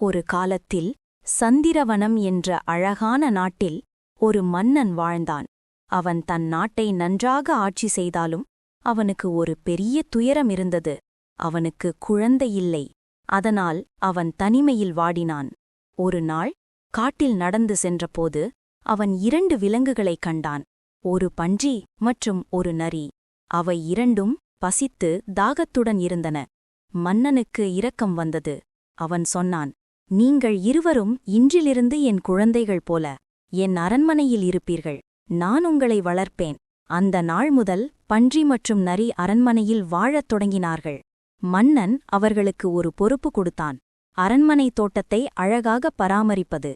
ஒரு காலத்தில் சந்திரவனம் என்ற அழகான நாட்டில் ஒரு மன்னன் வாழ்ந்தான். அவன் தன் நாட்டை நன்றாக ஆட்சி செய்தாலும் அவனுக்கு ஒரு பெரிய துயரம் இருந்தது. அவனுக்கு குழந்தை இல்லை. அதனால் அவன் தனிமையில் வாடினான். ஒரு நாள் காட்டில் நடந்து சென்றபோது அவன் இரண்டு விலங்குகளைக் கண்டான். ஒரு பன்றி மற்றும் ஒரு நரி. அவை இரண்டும் பசித்து தாகத்துடன் இருந்தன. மன்னனுக்கு இரக்கம் வந்தது. அவன் சொன்னான் நீங்கள் இருவரும் இன்றிலிருந்து என் குழந்தைகள் போல என் அரண்மனையில் இருப்பீர்கள். நான் உங்களை வளர்ப்பேன். அந்த நாள் முதல் பன்றி மற்றும் நரி அரண்மனையில் வாழத் தொடங்கினார்கள். மன்னன் அவர்களுக்கு ஒரு பொறுப்பு கொடுத்தான். அரண்மனை தோட்டத்தை அழகாக பராமரிப்பது.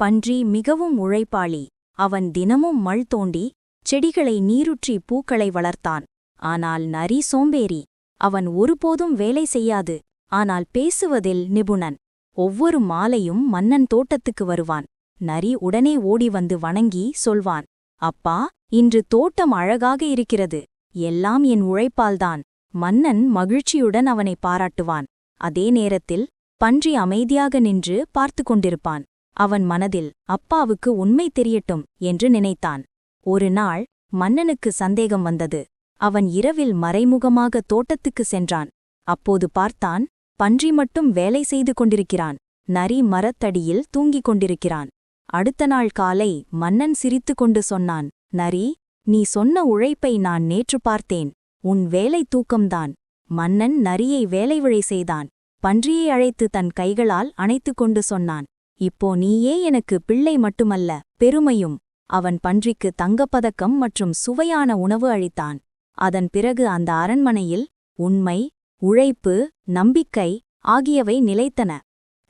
பன்றி மிகவும் உழைப்பாளி. அவன் தினமும் மல் தோண்டி செடிகளை நீருற்றி பூக்களை வளர்த்தான். ஆனால் நரி சோம்பேறி. அவன் ஒருபோதும் வேலை செய்யாது. ஆனால் பேசுவதில் நிபுணன். ஒவ்வொரு மாலையும் மன்னன் தோட்டத்துக்கு வருவான். நரி உடனே ஓடி வந்து வணங்கி சொல்வான் அப்பா இன்று தோட்டம் அழகாக இருக்கிறது. எல்லாம் என் உழைப்பால்தான். மன்னன் மகிழ்ச்சியுடன் அவனை பாராட்டுவான். அதே நேரத்தில் பன்றி அமைதியாக நின்று பார்த்து கொண்டிருப்பான். அவன் மனதில் அப்பாவுக்கு உண்மை தெரியட்டும் என்று நினைத்தான். ஒரு நாள் மன்னனுக்கு சந்தேகம் வந்தது. அவன் இரவில் மறைமுகமாக தோட்டத்துக்கு சென்றான். அப்போது பார்த்தான் பன்றி மட்டும் வேலை செய்து கொண்டிருக்கிறான். நரி மரத்தடியில் தூங்கிக் கொண்டிருக்கிறான். அடுத்த நாள் காலை மன்னன் சிரித்து கொண்டு சொன்னான் நரி நீ சொன்ன உழைப்பை நான் நேற்று பார்த்தேன். உன் வேலை தூக்கம்தான். மன்னன் நரியை வேலைவிழை செய்தான். பன்றியை அழைத்து தன் கைகளால் அணைத்துக் கொண்டு சொன்னான் இப்போ நீயே எனக்கு பிள்ளை மட்டுமல்ல பெருமையும். அவன் பன்றிக்கு தங்கப்பதக்கம் மற்றும் சுவையான உணவு அளித்தான். அதன் பிறகு அந்த அரண்மனையில் உண்மை உழைப்பு நம்பிக்கை ஆகியவை நிலைத்தன.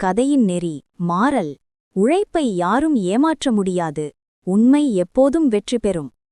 கதையின் நெறி மாறல். உழைப்பை யாரும் ஏமாற்ற முடியாது. உண்மை எப்போதும் வெற்றி பெறும்.